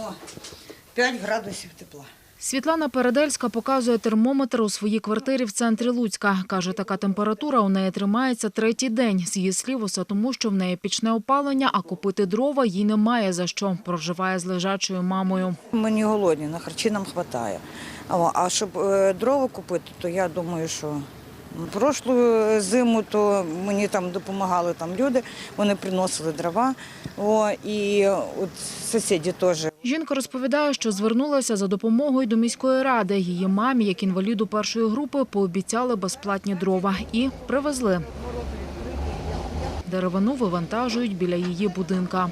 О, 5 градусів тепла. Світлана Передельська показує термометр у своїй квартирі в центрі Луцька. Каже, така температура у неї тримається третій день. З її слів, усе тому, що в неї пічне опалення, а купити дрова їй немає за що. Проживає з лежачою мамою. Ми не голодні, на харчі нам вистачає. А, щоб е, дрова купити, то я думаю, що прошлу зиму то мені там допомагали там люди, вони приносили дрова. О, і от сусіди теж. Жінка розповідає, що звернулася за допомогою до міської ради. Її мамі, як інваліду першої групи, пообіцяли безплатні дрова і привезли. Деревину вивантажують біля її будинка.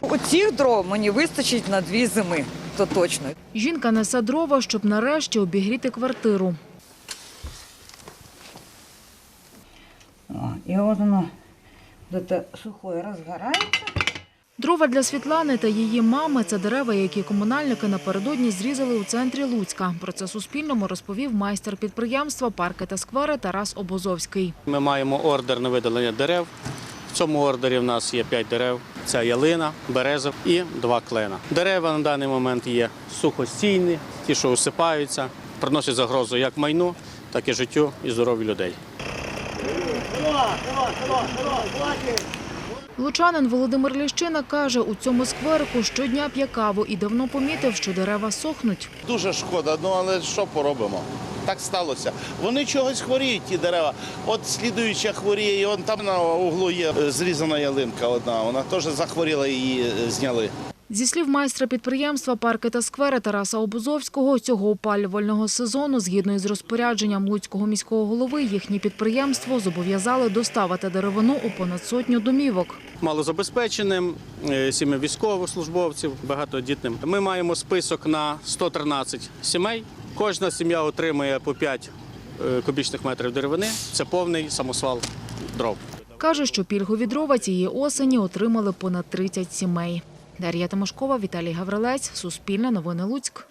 Оцих дров мені вистачить на дві зими, точно. Жінка несе дрова, щоб нарешті обігріти квартиру. О, і от воно сухое розгорається. Дрова для Світлани та її мами – це дерева, які комунальники напередодні зрізали у центрі Луцька. Про це Суспільному розповів майстер підприємства «Парки та сквери» Тарас Обозовський. Ми маємо ордер на видалення дерев. Цьому ордері в нас є 5 дерев. Це ялина, береза і два клена. Дерева на даний момент є сухостійні, ті, що усипаються, приносять загрозу як майну, так і життю і здоров'ю людей. Лучанин Володимир Ліщина каже, у цьому скверику щодня п'є каву і давно помітив, що дерева сохнуть. Дуже шкода, ну але що поробимо? Так сталося. Вони чогось хворіють, ті дерева. От слідуюча хворіє, і там на углу є е, зрізана ялинка одна. Вона теж захворіла, її е, зняли. Зі слів майстра підприємства «Парки та сквери» Тараса Обузовського, цього опалювального сезону, згідно із розпорядженням Луцького міського голови, їхнє підприємство зобов'язали доставити деревину у понад сотню домівок. Малозабезпеченим, е, сім'ям військовослужбовців, багатодітним. Ми маємо список на 113 сімей. Кожна сім'я отримує по 5 е, кубічних метрів деревини. Це повний самосвал дров. Каже, що пільгові дрова цієї осені отримали понад 30 сімей. Дар'я Тимошкова, Віталій Гаврилець, Суспільне новини Луцьк.